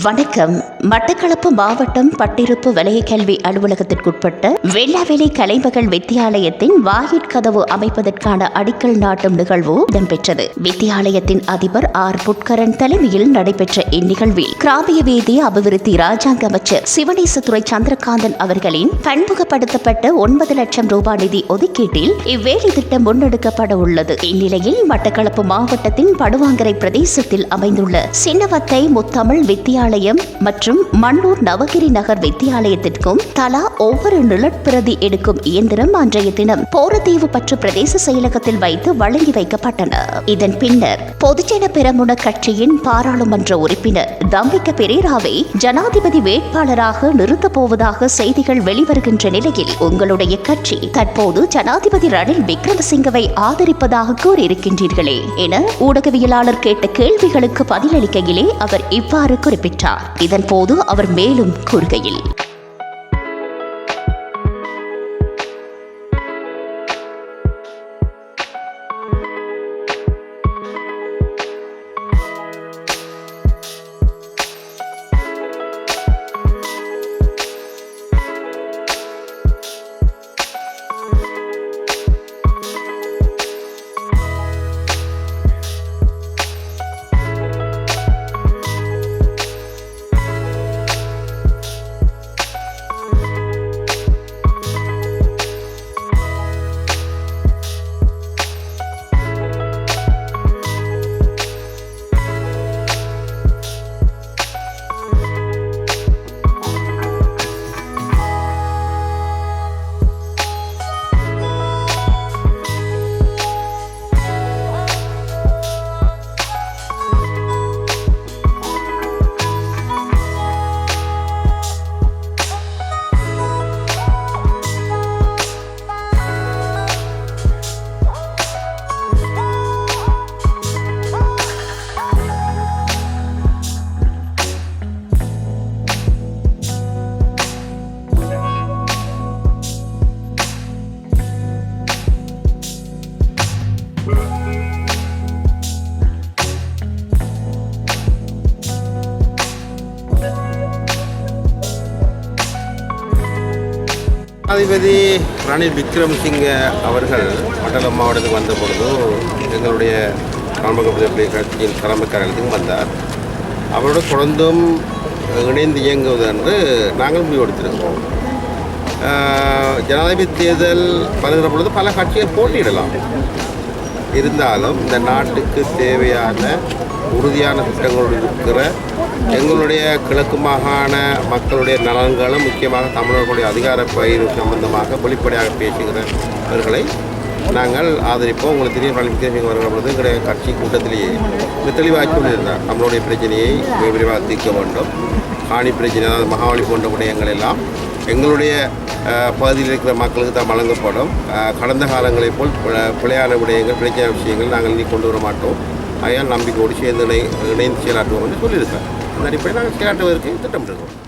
வணக்கம். மட்டக்களப்பு மாவட்டம் பட்டிருப்பு வலய கல்வி அலுவலகத்திற்குட்பட்ட வெள்ளாவெளி கலைமகள் வித்தியாலயத்தின் வாயிற்கதவு அமைப்பதற்கான அடிக்கல் நாட்டும் நிகழ்வு இடம்பெற்றது. வித்தியாலயத்தின் அதிபர் ஆர். புட்கரன் தலைமையில் நடைபெற்ற இந்நிகழ்வில் கிராமிய வீதி அபிவிருத்தி ராஜாங்க அமைச்சர் சிவனேசத்துறை சந்திரகாந்தன் அவர்களின் பன்முகப்படுத்தப்பட்ட ஒன்பது லட்சம் ரூபாய் நிதி ஒதுக்கீட்டில் இவ்வேலை திட்டம் முன்னெடுக்கப்பட உள்ளது. இந்நிலையில் மட்டக்களப்பு மாவட்டத்தின் படுவாங்கரை பிரதேசத்தில் அமைந்துள்ள சின்னவத்தை முத்தமிழ் வித்தியாலயம் மற்றும் மண்ணூர் நவகிரி நகர் வித்தியாலயத்திற்கும் தலா ஒவ்வொரு நிலப்பிரதி எடுக்கும் இயந்திரம் அன்றைய தினம் போரதீவு பற்று பிரதேச செயலகத்தில் வைத்து வழங்கி வைக்கப்பட்டன. இதன் பின்னர் பொதுஜன பெரமுன கட்சியின் பாராளுமன்ற உறுப்பினர் தம்பிக்க பெரேராவை ஜனாதிபதி வேட்பாளராக நிறுத்தப் போவதாக செய்திகள் வெளிவருகின்ற நிலையில் உங்களுடைய கட்சி தற்போது ஜனாதிபதி ரணில் விக்ரமசிங்கவை ஆதரிப்பதாக கூறியிருக்கின்றீர்களே என ஊடகவியலாளர் கேட்ட கேள்விகளுக்கு பதிலளிக்கையிலே அவர் இவ்வாறு குறிப்பிட்டார். இதன்போது அவர் மேலும் கூறுகையில் ஜனாதிபதி ரணில் விக்ரமசிங்க அவர்கள் மண்டலம் மாவட்டத்துக்கு வந்த பொழுது எங்களுடைய காண்பகப்பள்ளி கட்சியின் தலைமை காரியத்துக்கு வந்தார். அவரோடு தொடர்ந்தும் இணைந்து இயங்குவது என்று நாங்கள் முடிவெடுத்திருக்கிறோம் ஜனாதிபதி தேர்தல் வருகிற பொழுது பல கட்சிகள் போட்டியிடலாம். இருந்தாலும் இந்த நாட்டுக்கு தேவையான உறுதியான திட்டங்களோடு இருக்கிற எங்களுடைய கிழக்கு மாகாண மக்களுடைய நலன்களும் முக்கியமாக தமிழர்களுடைய அதிகார பயிர் சம்பந்தமாக வெளிப்படையாக பேசுகிறவர்களை நாங்கள் ஆதரிப்போம். உங்களுக்கு தெரியும் ரணில் வருகிற பொழுது எங்களுடைய கட்சி கூட்டத்திலேயே மிக தெளிவாக சொல்லியிருந்தார். நம்மளுடைய பிரச்சனையை மிக விரைவாக தீர்க்க வேண்டும். காணி பிரச்சனை அதாவது மகாவலி போன்ற விடயங்கள் எல்லாம் எங்களுடைய பகுதியில் இருக்கிற மக்களுக்கு தான் வழங்கப்படும். கடந்த காலங்களைப் போல் பிழையான விடயங்கள் பிரச்சனை விஷயங்கள் நாங்கள் இனி கொண்டு வர மாட்டோம். அயல் நம்பிக்கையோடு சேர்ந்து இணை இணைந்து செயலாற்றுவோம் என்று சொல்லியிருக்காங்க. அந்த அடிப்படையில் நாங்கள் செயலாற்றுவதற்கு திட்டமிட்டிருக்கோம்.